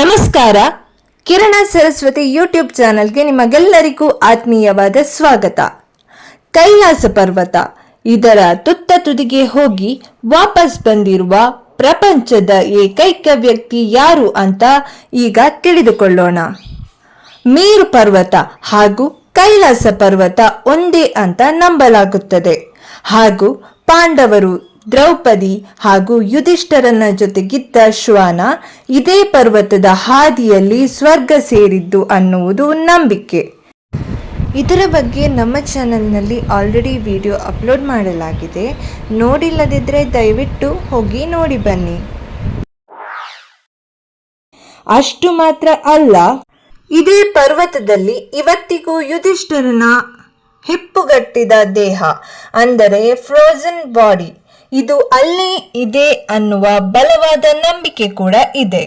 ನಮಸ್ಕಾರ. ಕಿರಣ ಸರಸ್ವತಿ ಯೂಟ್ಯೂಬ್ ಚಾನೆಲ್ಗೆ ನಿಮಗೆಲ್ಲರಿಗೂ ಆತ್ಮೀಯವಾದ ಸ್ವಾಗತ. ಕೈಲಾಸ ಪರ್ವತ. ಇದರ ತುತ್ತ ತುದಿಗೆ ಹೋಗಿ ವಾಪಸ್ ಬಂದಿರುವ ಪ್ರಪಂಚದ ಏಕೈಕ ವ್ಯಕ್ತಿ ಯಾರು ಅಂತ ಈಗ ತಿಳಿದುಕೊಳ್ಳೋಣ. ಮೀರು ಪರ್ವತ ಹಾಗೂ ಕೈಲಾಸ ಪರ್ವತ ಒಂದೇ ಅಂತ ನಂಬಲಾಗುತ್ತದೆ. ಹಾಗೂ ಪಾಂಡವರು ದ್ರೌಪದಿ ಹಾಗೂ ಯುಧಿಷ್ಠರನ ಜೊತೆಗಿದ್ದ ಶ್ವಾನ ಇದೇ ಪರ್ವತದ ಹಾದಿಯಲ್ಲಿ ಸ್ವರ್ಗ ಸೇರಿದ್ದು ಅನ್ನುವುದು ನಂಬಿಕೆ. ಇದರ ಬಗ್ಗೆ ನಮ್ಮ ಚಾನಲ್ನಲ್ಲಿ ಆಲ್ರೆಡಿ ವಿಡಿಯೋ ಅಪ್ಲೋಡ್ ಮಾಡಲಾಗಿದೆ. ನೋಡಿಲ್ಲದಿದ್ದರೆ ದಯವಿಟ್ಟು ಹೋಗಿ ನೋಡಿ ಬನ್ನಿ. ಅಷ್ಟು ಮಾತ್ರ ಅಲ್ಲ, ಇದೇ ಪರ್ವತದಲ್ಲಿ ಇವತ್ತಿಗೂ ಯುಧಿಷ್ಠರನ ಹಿಪ್ಪುಗಟ್ಟಿದ ದೇಹ, ಅಂದರೆ ಫ್ರೋಜನ್ ಬಾಡಿ ಇದು ಅಲ್ಲೇ ಇದೆ ಅನ್ನುವ ಬಲವಾದ ನಂಬಿಕೆ ಕೂಡ ಇದೆ.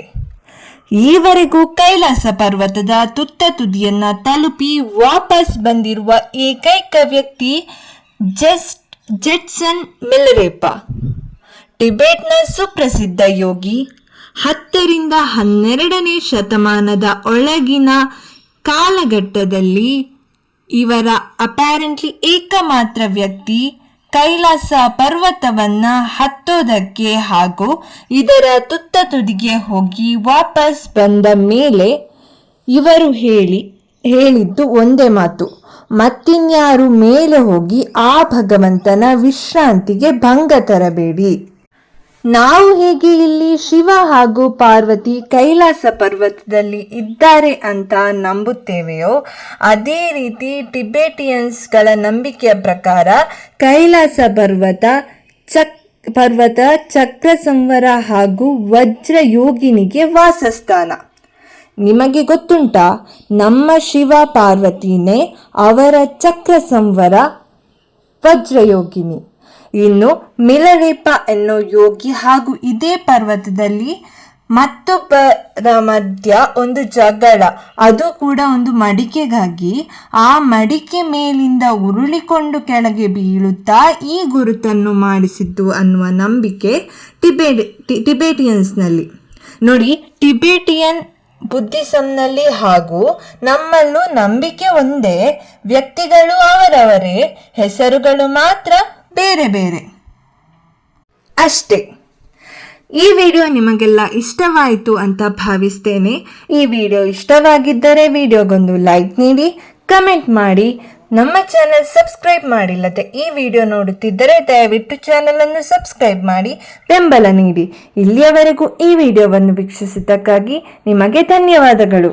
ಈವರೆಗೂ ಕೈಲಾಸ ಪರ್ವತದ ತುತ್ತ ತುದಿಯನ್ನ ತಲುಪಿ ವಾಪಸ್ ಬಂದಿರುವ ಏಕೈಕ ವ್ಯಕ್ತಿ ಜಸ್ಟ್ ಜೆಟ್ಸನ್ ಮಿಲರೇಪ. ಟಿಬೆಟ್ನ ಸುಪ್ರಸಿದ್ಧ ಯೋಗಿ ಹತ್ತರಿಂದ ಹನ್ನೆರಡನೇ ಶತಮಾನದ ಒಳಗಿನ ಕಾಲಘಟ್ಟದಲ್ಲಿ ಇವರ ಅಪ್ಯಾರೆಂಟ್ಲಿ ಏಕಮಾತ್ರ ವ್ಯಕ್ತಿ ಕೈಲಾಸ ಪರ್ವತವನ್ನ ಹತ್ತೋದಕ್ಕೆ ಹಾಗೂ ಇದರ ತುತ್ತ ತುದಿಗೆ ಹೋಗಿ ವಾಪಸ್ ಬಂದ ಮೇಲೆ ಇವರು ಹೇಳಿ, ಹೇಳಿದ್ದು ಒಂದೇ ಮಾತು. ಮತ್ತಿನ್ಯಾರು ಮೇಲೆ ಹೋಗಿ ಆ ಭಗವಂತನ ವಿಶ್ರಾಂತಿಗೆ ಭಂಗ ತರಬೇಡಿ. ನಾವು ಹೇಗೆ ಇಲ್ಲಿ ಶಿವ ಹಾಗೂ ಪಾರ್ವತಿ ಕೈಲಾಸ ಪರ್ವತದಲ್ಲಿ ಇದ್ದಾರೆ ಅಂತ ನಂಬುತ್ತೇವೆಯೋ, ಅದೇ ರೀತಿ ಟಿಬೆಟಿಯನ್ಸ್ಗಳ ನಂಬಿಕೆಯ ಪ್ರಕಾರ ಕೈಲಾಸ ಪರ್ವತ, ಚಕ್, ಪರ್ವತ ಚಕ್ರ ಸಂವರ ಹಾಗೂ ವಜ್ರ ಯೋಗಿನಿಗೆ ವಾಸಸ್ಥಾನ. ನಿಮಗೆ ಗೊತ್ತುಂಟಾ, ನಮ್ಮ ಶಿವ ಪಾರ್ವತಿನೇ ಅವರ ಚಕ್ರ ಸಂವರ ವಜ್ರಯೋಗಿನಿ ಇನ್ನು ಮಿಲರೇಪ ಎನ್ನೋ ಯೋಗಿ ಹಾಗೂ ಇದೇ ಪರ್ವತದಲ್ಲಿ ಮತ್ತೊಬ್ಬರ ಮಧ್ಯ ಒಂದು ಜಗಳ. ಅದು ಕೂಡ ಒಂದು ಮಡಿಕೆಗಾಗಿ. ಆ ಮಡಿಕೆ ಮೇಲಿಂದ ಉರುಳಿಕೊಂಡು ಕೆಳಗೆ ಬೀಳುತ್ತಾ ಈ ಗುರುತನ್ನು ಮಾಡಿಸಿದ್ದು ಅನ್ನುವ ನಂಬಿಕೆ ಟಿಬೆಟ್ ಟಿಬೆಟಿಯನ್ಸ್ನಲ್ಲಿ. ನೋಡಿ, ಟಿಬೆಟಿಯನ್ ಬುದ್ಧಿಸಂನಲ್ಲಿ ಹಾಗೂ ನಮ್ಮಲ್ಲೂ ನಂಬಿಕೆ ಒಂದೇ ವ್ಯಕ್ತಿಗಳು ಅವರವರೇ. ಹೆಸರುಗಳು ಮಾತ್ರ ಬೇರೆ ಬೇರೆ. ಅಷ್ಟೇ. ಈ ವಿಡಿಯೋ ನಿಮಗೆಲ್ಲ ಇಷ್ಟವಾಯಿತು ಅಂತ ಭಾವಿಸ್ತೇನೆ. ಈ ವಿಡಿಯೋ ಇಷ್ಟವಾಗಿದ್ದರೆ ವಿಡಿಯೋಗೊಂದು ಲೈಕ್ ನೀಡಿ, ಕಮೆಂಟ್ ಮಾಡಿ. ನಮ್ಮ ಚಾನೆಲ್ ಸಬ್ಸ್ಕ್ರೈಬ್ ಮಾಡಿಲ್ಲದೆ ಈ ವಿಡಿಯೋ ನೋಡುತ್ತಿದ್ದರೆ ದಯವಿಟ್ಟು ಚಾನಲನ್ನು ಸಬ್ಸ್ಕ್ರೈಬ್ ಮಾಡಿ, ಬೆಂಬಲ ನೀಡಿ. ಇಲ್ಲಿಯವರೆಗೂ ಈ ವಿಡಿಯೋವನ್ನು ವೀಕ್ಷಿಸಿದ್ದಕ್ಕಾಗಿ ನಿಮಗೆ ಧನ್ಯವಾದಗಳು.